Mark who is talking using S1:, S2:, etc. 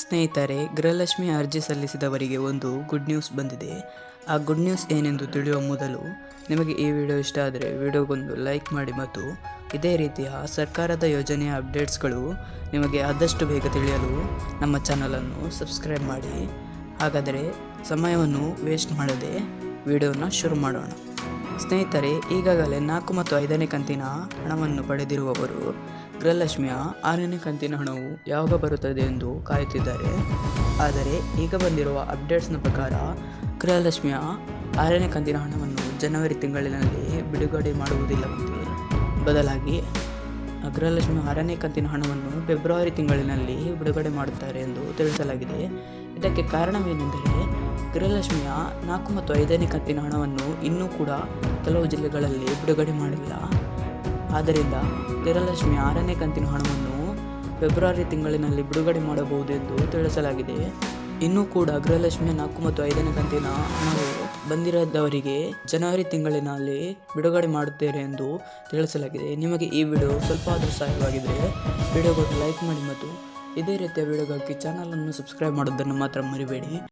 S1: ಸ್ನೇಹಿತರೆ, ಗೃಹಲಕ್ಷ್ಮಿ ಅರ್ಜಿ ಸಲ್ಲಿಸಿದವರಿಗೆ ಒಂದು ಗುಡ್ ನ್ಯೂಸ್ ಬಂದಿದೆ. ಆ ಗುಡ್ ನ್ಯೂಸ್ ಏನೆಂದು ತಿಳಿಯುವ ಮೊದಲು ನಿಮಗೆ ಈ ವಿಡಿಯೋ ಇಷ್ಟ ಆದರೆ ವಿಡಿಯೋಗೊಂದು ಲೈಕ್ ಮಾಡಿ ಮತ್ತು ಇದೇ ರೀತಿಯ ಸರ್ಕಾರದ ಯೋಜನೆಯ ಅಪ್ಡೇಟ್ಸ್ಗಳು ನಿಮಗೆ ಆದಷ್ಟು ಬೇಗ ತಿಳಿಯಲು ನಮ್ಮ ಚಾನಲನ್ನು ಸಬ್ಸ್ಕ್ರೈಬ್ ಮಾಡಿ. ಹಾಗಾದರೆ ಸಮಯವನ್ನು ವೇಸ್ಟ್ ಮಾಡದೆ ವಿಡಿಯೋನ ಶುರು ಮಾಡೋಣ. ಸ್ನೇಹಿತರೆ, ಈಗಾಗಲೇ ನಾಲ್ಕು ಮತ್ತು ಐದನೇ ಕಂತಿನ ಹಣವನ್ನು ಪಡೆದಿರುವವರು ಗೃಹಲಕ್ಷ್ಮಿಯ ಆರನೇ ಕಂತಿನ ಹಣವು ಯಾವಾಗ ಬರುತ್ತದೆ ಎಂದು ಕಾಯುತ್ತಿದ್ದಾರೆ. ಆದರೆ ಈಗ ಬಂದಿರುವ ಅಪ್ಡೇಟ್ಸ್ನ ಪ್ರಕಾರ ಗೃಹಲಕ್ಷ್ಮಿಯ ಆರನೇ ಕಂತಿನ ಹಣವನ್ನು ಜನವರಿ ತಿಂಗಳಿನಲ್ಲಿ ಬಿಡುಗಡೆ ಮಾಡುವುದಿಲ್ಲವಂತೆ ಬದಲಾಗಿ ಗೃಹಲಕ್ಷ್ಮಿ ಆರನೇ ಕಂತಿನ ಹಣವನ್ನು ಫೆಬ್ರವರಿ ತಿಂಗಳಿನಲ್ಲಿ ಬಿಡುಗಡೆ ಮಾಡುತ್ತಾರೆ ಎಂದು ತಿಳಿಸಲಾಗಿದೆ. ಇದಕ್ಕೆ ಕಾರಣವೇನೆಂದರೆ ಗೃಹಲಕ್ಷ್ಮಿಯ ನಾಲ್ಕು ಮತ್ತು ಐದನೇ ಕಂತಿನ ಹಣವನ್ನು ಇನ್ನೂ ಕೂಡ ಕೆಲವು ಜಿಲ್ಲೆಗಳಲ್ಲಿ ಬಿಡುಗಡೆ ಮಾಡಿಲ್ಲ. ಆದ್ದರಿಂದ ಗೃಹಲಕ್ಷ್ಮಿ ಆರನೇ ಕಂತಿನ ಹಣವನ್ನು ಫೆಬ್ರವರಿ ತಿಂಗಳಿನಲ್ಲಿ ಬಿಡುಗಡೆ ಮಾಡಬಹುದು ಎಂದು ತಿಳಿಸಲಾಗಿದೆ. ಇನ್ನೂ ಕೂಡ ಗೃಹಲಕ್ಷ್ಮಿಯ ನಾಲ್ಕು ಮತ್ತು ಐದನೇ ಕಂತಿನ ಹಣವು ಬಂದಿರದವರಿಗೆ ಜನವರಿ ತಿಂಗಳಿನಲ್ಲಿ ಬಿಡುಗಡೆ ಮಾಡುತ್ತೇವೆ ಎಂದು ತಿಳಿಸಲಾಗಿದೆ. ನಿಮಗೆ ಈ ವಿಡಿಯೋ ಸ್ವಲ್ಪ ಆದರೂ ಸಹಾಯವಾಗಿದ್ದರೆ ವಿಡಿಯೋಗೆ ಲೈಕ್ ಮಾಡಿ ಮತ್ತು ಇದೇ ರೀತಿಯ ವಿಡಿಯೋಗಾಗಿ ಚಾನಲನ್ನು ಸಬ್ಸ್ಕ್ರೈಬ್ ಮಾಡೋದನ್ನು ಮಾತ್ರ ಮರಿಬೇಡಿ.